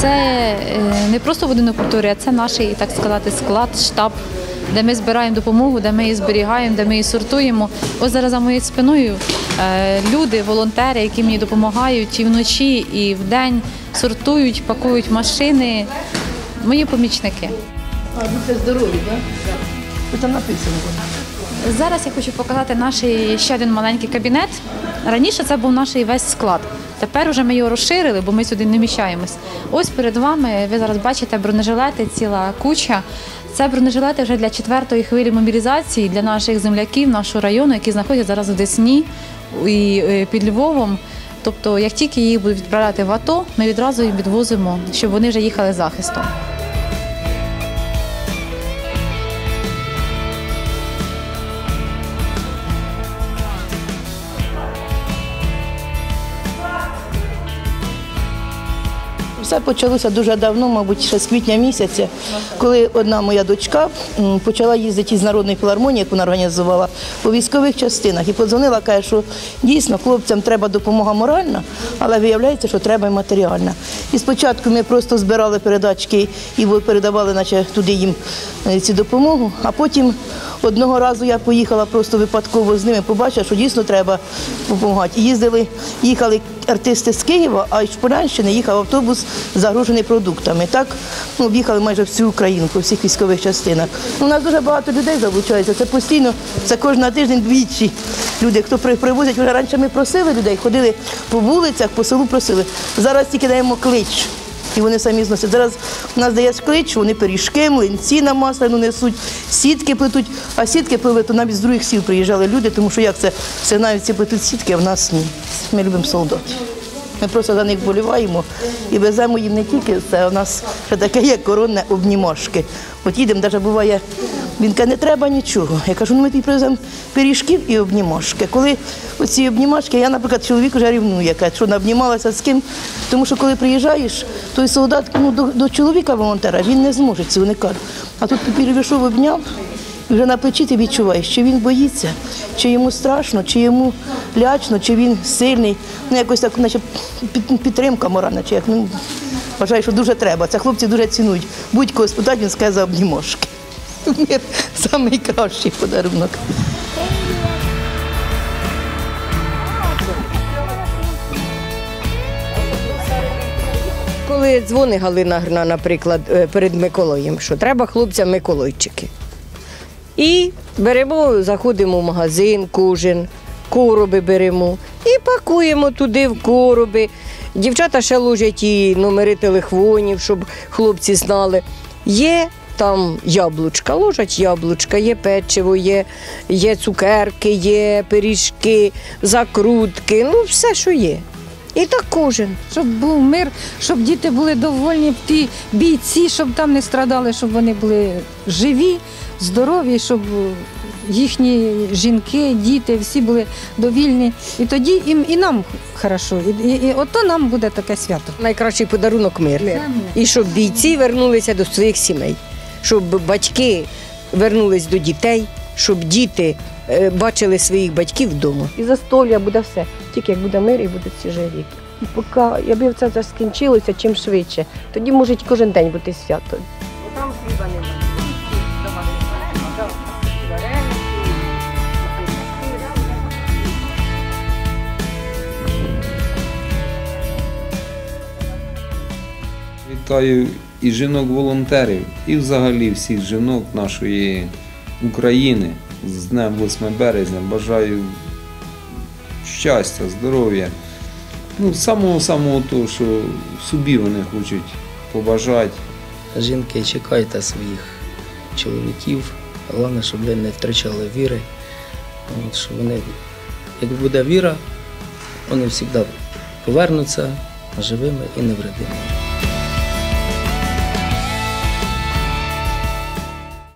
Це е, не просто будинок культури, а це наш, так сказати, склад, штаб, де ми збираємо допомогу, де ми її зберігаємо, де ми її сортуємо. Ось зараз за моєю спиною е, люди, волонтери, які мені допомагають і вночі, і вдень сортують, пакують машини. Мої помічники. А, будьте здорові, так? Там написано. Зараз я хочу показати наш ще один маленький кабінет. Раніше це був наш весь склад. Тепер вже ми його розширили, бо ми сюди не вміщаємось. Ось перед вами ви зараз бачите бронежилети, ціла куча. Це бронежилети вже для четвертої хвилі мобілізації для наших земляків, нашого району, які знаходяться зараз в Десні і е, під Львовом. Тобто, як тільки їх будуть відправляти в АТО, ми відразу їх відвозимо, щоб вони вже їхали захистом. Все почалося дуже давно, мабуть, ще з квітня місяця, коли одна моя дочка почала їздити із народної філармонії, яку вона організувала, по військових частинах і подзвонила, каже, що дійсно хлопцям треба допомога моральна, але виявляється, що треба і матеріальна. І спочатку ми просто збирали передачки і передавали, наче туди їм е, цю допомогу, а потім одного разу я поїхала просто випадково з ними, побачила, що дійсно треба допомагати. І Їздили, їхали артисти з Києва, а з Полянщини їхав автобус загружений продуктами. Так ну, об'їхали майже всю Україну по всіх військових частинах. Ну, у нас дуже багато людей залучається. Це постійно, це кожен тиждень двічі. Люди, хто при- привозять, вже раніше ми просили людей, ходили по вулицях, по селу просили. Зараз тільки даємо клич. І вони самі зносять. Зараз у нас дає клич, вони пиріжки, млинці на масляну несуть, сітки плетуть, а сітки плели, то навіть з других сіл приїжджали люди, тому що як це сигнавівці плетуть сітки, а в нас ні. Ми любимо солдатів. Ми просто за них боліваємо і веземо їм не тільки це, у нас ще таке є коронне обнімашки. От їдемо, навіть буває, він каже, не треба нічого. Я кажу, ну ми тобі привеземо пиріжків і обнімашки. Коли оці обнімашки, я, наприклад, чоловік вже рівнує, каже, що обнімалася з ким. Тому що коли приїжджаєш, той солдат ну, до, до чоловіка волонтера він не зможе цього не. А тут ти перейшов, обняв, вже на плечі ти відчуваєш, чи він боїться, чи йому страшно, чи йому лячно, чи він сильний. Ну, якось так, наче підтримка моральна, чи як ну, вважаю, що дуже треба. Це хлопці дуже цінують. Будь-кого спитати, він скаже за обнімошки. Мир найкращий подарунок. Коли дзвонить Галина Грна, наприклад, е, перед Миколаєм, що треба хлопцям Миколайчики. І беремо, заходимо в магазин, кожен, короби беремо і пакуємо туди в короби. Дівчата ще ложать і номери телефонів, щоб хлопці знали. Є там яблучка, ложать яблучка, є печиво, є, є цукерки, є пиріжки, закрутки, ну все, що є. І так кожен. щоб був мир, щоб діти були довольні, ті бійці, щоб там не страдали, щоб вони були живі, здорові, щоб їхні жінки, діти всі були довільні. І тоді і, і нам хорошо. І, і, і ото нам буде таке свято. Найкращий подарунок мир. І щоб бійці вернулися до своїх сімей, щоб батьки вернулись до дітей, щоб діти е, бачили своїх батьків вдома. І застолля буде все. Тільки як буде мир і буде свіжий рік. І поки, якби це все скінчилося чим швидше, тоді може кожен день бути свято. Вітаю і жінок-волонтерів, і взагалі всіх жінок нашої України з Днем 8 березня. Бажаю щастя, здоров'я. Ну, самого-самого того, що собі вони хочуть побажати. Жінки, чекайте своїх чоловіків. Головне, щоб ви не втрачали віри. От, щоб вони, як буде віра, вони завжди повернуться живими і невредимими.